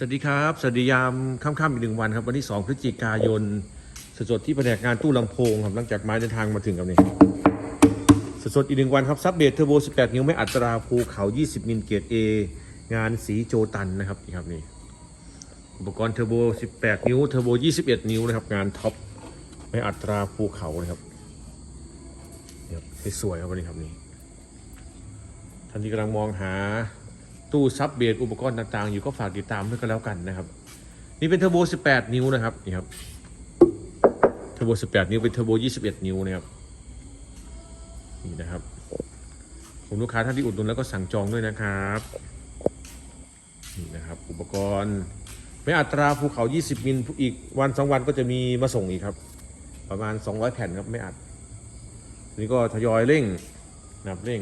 สวัสดีครับ สวัสดียามค่ำๆอีกหนึ่งวันครับ วันที่ 2 พฤศจิกายนสดๆที่แผนกงานตู้ลำโพงครับหลังจากไม้เดินทางมาถึงครับนี่สดๆอีกหนึ่งวันครับซับเบสเทอร์โบ 18 นิ้วไม่อัตราภูเขา 20 มิลเกต A งานสีโจตันนะครับนี่ครับนี่อุปกรณ์เทอร์โบ 18 นิ้วเทอร์โบ 21 นิ้วนะครับงานท็อปไม่อัตราภูเขานะครับนี่ครับสวยครับวันนี้ครับนี่ท่านที่กำลังมองหา ตู้ซับเบสอุปกรณ์ต่างๆ อยู่ก็ฝากติดตามด้วยกันแล้วกันนะครับ นี่เป็นเทอร์โบ 18 นิ้วนะครับนี่ครับเทอร์โบ 18 นิ้วเป็นเทอร์โบ 21 นิ้วนะครับนี่นะครับผมลูกค้าท่านที่อุดหนุนแล้วก็สั่งจองด้วยนะครับนี่นะครับ อุปกรณ์ไม่อัตราภูเขา 20 มิลอีกวันสองวันก็จะมีมาส่งอีกครับ ประมาณ 200 แผ่นครับไม่อัดนี่ก็ทยอยเร่งนับเร่ง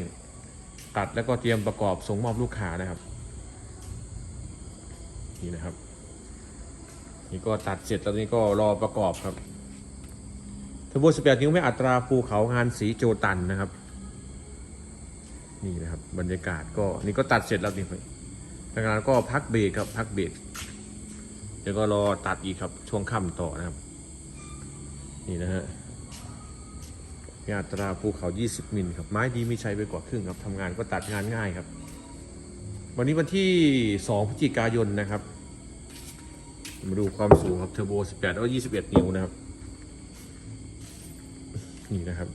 ตัดแล้วก็เตรียมประกอบส่งมอบลูกค้านะครับ นี่นะครับ นี่ก็ตัดเสร็จแล้วนี่ก็รอประกอบครับเทอร์โบ18นิ้วไม่อัตราภูเขางานสีโจตันนะครับ นี่นะครับ บรรยากาศก็นี่ก็ตัดเสร็จแล้วนี่ทางงานก็พักเบรกครับพักเบรกเดี๋ยวก็รอตัดอีกครับช่วงค่ำต่อนะครับ นี่นะฮะ มีอัตราภูเขา 20 มิลครับ ไม้ดีมีใช้ไปกว่าครึ่งครับทำงานก็ตัดงานง่ายครับ วันนี้วันที่ 2 พฤศจิกายนนะครับ มาดูความสูงครับเทอร์โบ 18แล้วก็21 นิ้วนะครับ นี่นะครับ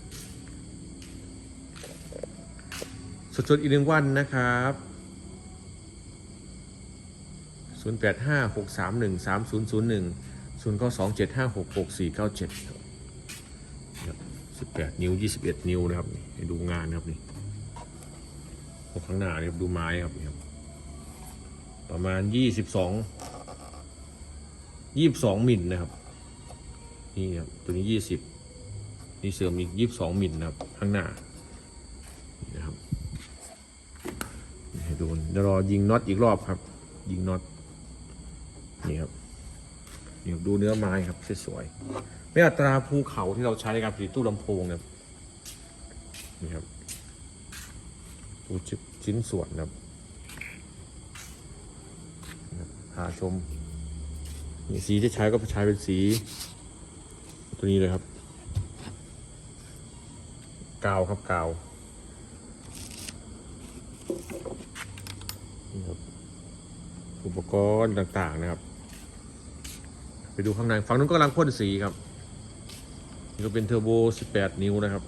สดๆอีกหนึ่งวันนะครับ 0856313001 0927566497 3001 092 756 6497ครับ ครับ 18 นิ้ว 21 นิ้วนะครับนี่ให้ดูงานนะครับนี่ข้างหน้านี่ครับดูไม้ครับนี่ครับ ประมาณ 22 22มิลนะครับ นี่ครับตัวนี้ 20 นี่เสริมอีก 22มิลนะครับ ข้างหน้านะครับให้ดูเดี๋ยวรอยิงน็อตอีกรอบครับ ยิงน็อตนี่ครับ นี่ดูเนื้อไม้ครับสวยๆไม่อัตราภูเขาที่เราใช้ในการผลิตตู้ลำโพงนะครับนี่ครับดูชิ้นส่วนนะครับนะครับพาชมนี่สีที่ใช้ก็ใช้เป็นสี ตัวนี้เลยครับ กาวครับกาวนี่ครับอุปกรณ์ต่างๆนะครับ ดูข้างในฝั่งนู้นก็กำลังพ่นสีครับนี่ก็เป็นเทอร์โบ 18 นิ้วนะครับ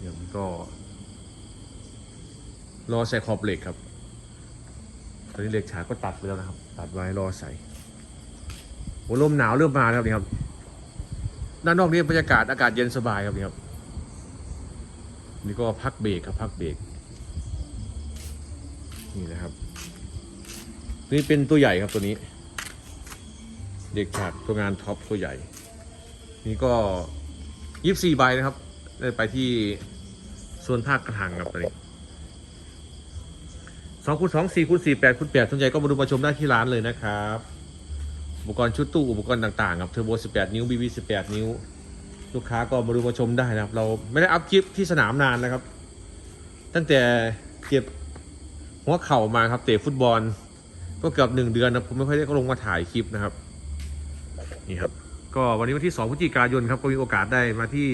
อย่างนี้ก็รอใส่ขอบเหล็กครับ ตอนนี้เหล็กฉากก็ตัดไปแล้วนะครับ ตัดไว้รอใส่โอ้ลมหนาวเริ่มมาแล้วครับนี่ครับ ด้านนอกนี้บรรยากาศอากาศเย็นสบายครับนี่ครับ นี่ก็พักเบรกครับพักเบรกนี่นะครับ นี่เป็นตัวใหญ่ครับตัวนี้ เด็กฉากตัวงานท็อปตัวใหญ่ นี่ก็ยี่สี่ใบนะครับ ได้ไปที่ส่วนภาคกระถางครับตัวนี้สองคูณสองสี่คูณสี่แปดคูณแปดสนใจก็มาดูมาชมได้ที่ร้านเลยนะครับ อุปกรณ์ชุดตู้อุปกรณ์ต่างๆครับเทอร์โบ18นิ้ว BB 18นิ้ว ลูกค้าก็มาดูมาชมได้นะครับ เราไม่ได้อัพคลิปที่สนามนานนะครับ ตั้งแต่เจ็บหัวเข่ามาครับเตะฟุตบอล ก็เกือบหนึ่งเดือนนะผมไม่ค่อยได้ลงมาถ่ายคลิปนะครับนี่ครับ ก็วันนี้วันที่2พฤศจิกายนครับก็มีโอกาสได้มาที่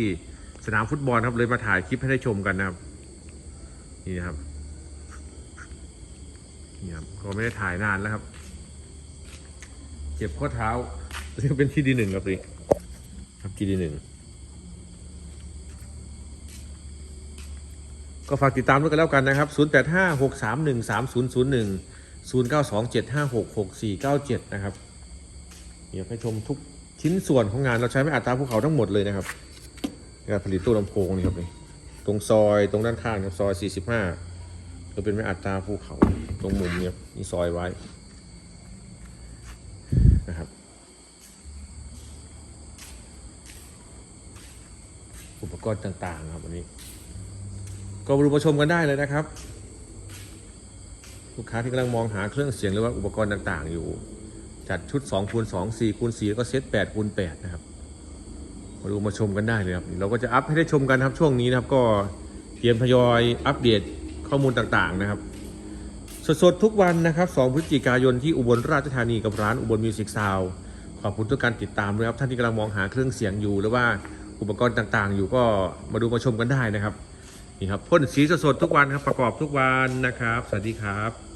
สนามฟุตบอลครับเลยมาถ่ายคลิปให้ได้ชมกันนะครับ นี่นะครับนี่ครับก็ไม่ได้ถ่ายนานแล้วครับ เจ็บข้อเท้านี่ก็เป็นที่ดีหนึ่งครับนี่ครับที่ดีหนึ่งก็ฝากติดตามด้วยกันแล้วกันนะครับ 0856313001 0927566497 นะครับ เดี๋ยวให้ชมทุกชิ้นส่วนของงานเราใช้ไม่อัตราภูเขาทั้งหมดเลยนะครับการผลิตตู้ลำโพงนี่ครับนี่ตรงซอยตรงด้านข้างครับซอย 45ก็เป็นไม่อัตราภูเขาตรงมุมเนี่ยมีซอยไว้นะครับอุปกรณ์ต่างๆครับวันนี้ ก็มาดูมาชมกันได้เลยนะครับ ลูกค้าที่กำลังมองหาเครื่องเสียงหรือว่าอุปกรณ์ต่างๆ อยู่ จัดชุด2คูณ2 4คูณ4แล้วก็เซต8คูณ8นะครับมาดูมาชมกันได้เลยครับเราก็จะอัพให้ได้ชมกันครับช่วงนี้นะครับ ก็เตรียมทยอยอัปเดตข้อมูลต่างๆนะครับ สดๆทุกวันนะครับ 2 พฤศจิกายนที่อุบลราชธานีกับร้านอุบลมิวสิกซาวขอบคุณทุกการติดตามด้วยครับท่านที่กำลังมองหาเครื่องเสียงอยู่ หรือว่าอุปกรณ์ต่างๆ อยู่ก็มาดูมาชมกันได้นะครับนี่ครับพ่นสีสดๆทุกวันครับประกอบทุกวันนะครับ สวัสดีครับ